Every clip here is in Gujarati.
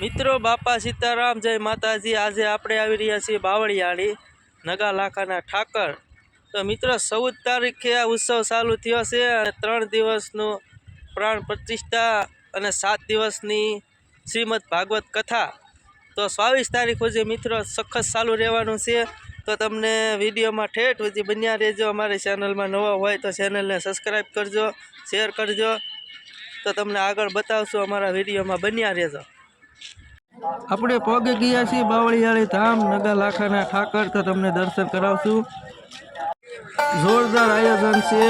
મિત્રો, બાપા સીતારામ, જય માતાજી. આજે આપણે આવી રહ્યા છીએ બાવળિયાળી, નગા લાખાના ઠાકર. તો મિત્રો, ચૌદ તારીખે આ ઉત્સવ ચાલુ થયો છે અને ત્રણ દિવસનું પ્રાણ પ્રતિષ્ઠા અને સાત દિવસની શ્રીમદ ભાગવત કથા. તો બાવીસ તારીખ સુધી મિત્રો, સખત ચાલુ રહેવાનું છે. તો તમને વિડીયોમાં ઠેઠ સુધી બન્યા રહેજો. અમારી ચેનલમાં નવા હોય તો ચેનલને સબસ્ક્રાઈબ કરજો શેર કરજો. તો તમને આગળ બતાવશું, અમારા વિડીયોમાં બન્યા રહેજો. આપણે પગે ગયા છીએ બાવળિયાળી ધામ નગા લાખાના ઠાકર તો તમને દર્શન કરાવશું. જોરદાર આયોજન છે.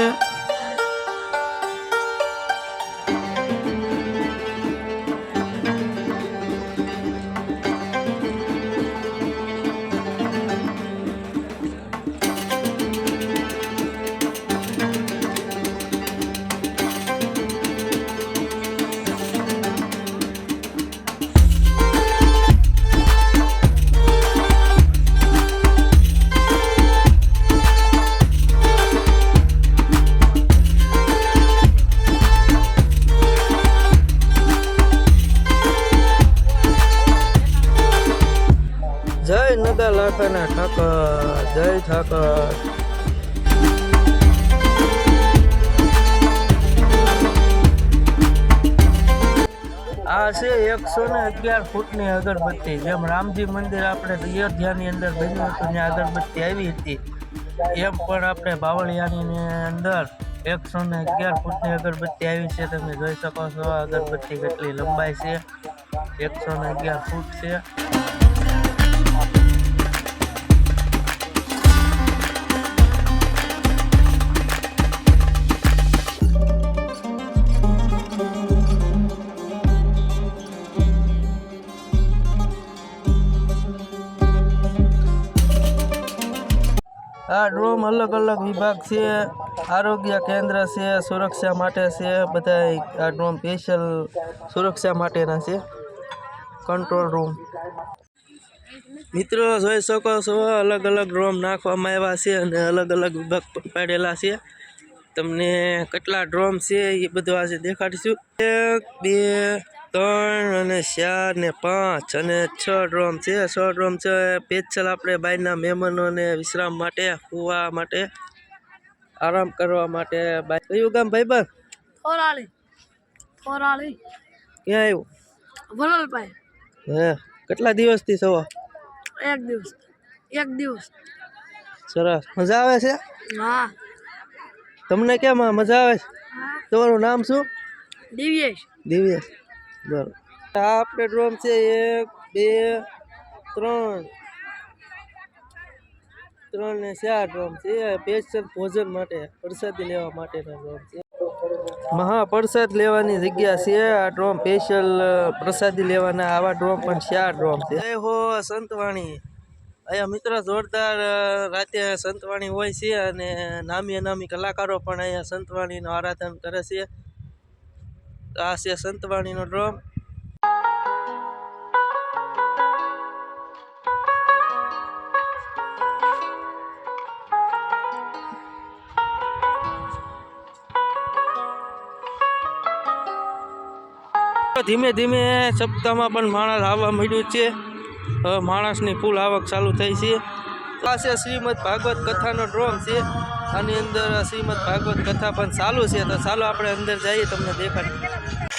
જય નદા લાખાના ઠાકર, જય ઠાકર. આ છે એકસો ને અગિયાર ફૂટની અગરબત્તી, જેમ રામજી મંદિર આપણે અયોધ્યાની અંદર બન્યું હતું, ત્યાં અગરબત્તી આવી હતી. એમ પણ આપણે બાવળિયાની અંદર એકસો ને અગિયાર ફૂટની અગરબત્તી આવી છે, તમે જોઈ શકો છો આ અગરબત્તી કેટલી લંબાઈ છે. એકસો ને અગિયાર ફૂટ છે. આ ડ્રોમ અલગ અલગ વિભાગ છે, આરોગ્ય કેન્દ્ર છે, સુરક્ષા માટે છે બધા આ ડ્રોમ સ્પેશિયલ સુરક્ષા માટેના છે. Control room. મિત્રો જોઈ શકો છો, અલગ અલગ ડ્રોમ નાખવામાં આવ્યા છે અને અલગ અલગ વિભાગ પાડેલા છે. તમને કેટલા ડ્રોમ છે એ બધું આજે દેખાડીશું. એક, બે ત્રણ અને ચાર ને પાંચ અને છ ડ્રોમ છે. છ ડ્રોમ છે. પેચલ આપણે બહારના મહેમાનોને વિશ્રામ માટે સુવા માટે આરામ કરવા માટે બાય કયું ગામ ભાઈ બન? થોરાળી થોરાળી ક્યાં આવ્યું વરલભાઈ હે કેટલા દિવસથી સવા એક દિવસ. એક દિવસ. સરસ. મજા આવે છે? હા. તમને કેમ મજા આવે છે? તમારું નામ શું? દિવ્યેશ. દિવ્યેશ. આ આપણે ડ્રોમ છે, એક, બે, ત્રણ. ત્રણ ને ચાર ડ્રોમ છે. પેશન ભોજન માટે, પ્રસાદી લેવા માટેના ડ્રોમ છે. મહાપ્રસાદ લેવાની જગ્યા છે. આ ડ્રોમ સ્પેશિયલ પ્રસાદી લેવાના આવા ડ્રોમ પણ ચાર ડ્રોમ છે. જય હો સંતવાણી. અહીંયા મિત્ર જોરદાર રાતે સંતવાણી હોય છે અને નામી અનામી કલાકારો પણ અહીંયા સંતવાણીનું આરાધન કરે છે. આ છે સંતવાણીનો ડ્રોમ ધીમે ધીમે સપ્તાહમાં પણ માણસ આવવા મળ્યું છે. માણસની ફૂલ આવક ચાલુ થઈ છે. આ છે શ્રીમદ ભાગવત કથાનો ડ્રોમ છે. આની અંદર શ્રીમદ ભાગવત કથા પણ ચાલુ છે. તો ચાલો આપણે અંદર જઈએ, તમને દેખાડીએ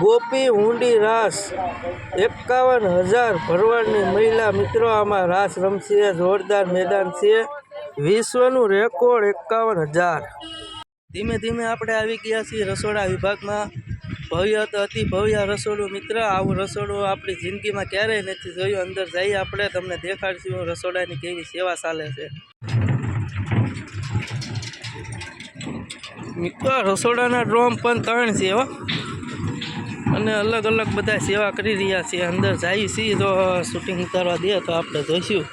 ગોપી ઊંડી રાસ. એકાવન હજાર ભરવાડની મહિલા મિત્રો આમાં રાસ રમશે. જોરદાર મેદાન છે. વિશ્વનું રેકોર્ડ એકાવન હજાર. ધીમે ધીમે આપણે આવી ગયા છીએ રસોડા વિભાગમાં. ભવ્ય તો અતિ ભવ્ય રસોડું મિત્ર, આવું રસોડું આપણી જિંદગીમાં ક્યારેય નથી જોયું. અંદર જઈએ, આપણે તમને દેખાડશું રસોડાની કેવી સેવા ચાલે છે. મિત્ર, રસોડાના ડ્રોમ પણ ત્રણ છે, હો. અને અલગ અલગ બધા સેવા કરી રહ્યા છે અંદર જાય છીએ તો શૂટિંગ ઉતારવા દે તો આપણે જોઈશું.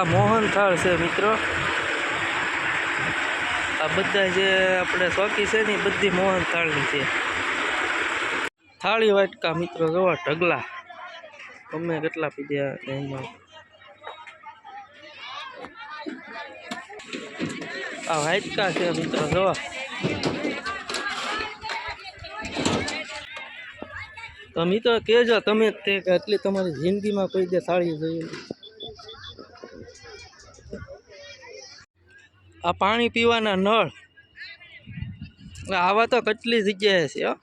આ મોહન થાળ છે મિત્રો. આ બધા જે આપણે શોખી છે ને બધી મોહન થાળની છે. થાળી વાટકા મિત્રો જોવા ઢગલા. ગમે કેટલા પીધ્યા એમાં. આ વાટકા છે મિત્રો જોવા. તો મિત્રો કહેજો તમે તે એટલી તમારી જિંદગીમાં કોઈ દે થાળી જોઈ. આ પાણી પીવાના નળ. આવા તો કેટલી જગ્યાએ છે હો.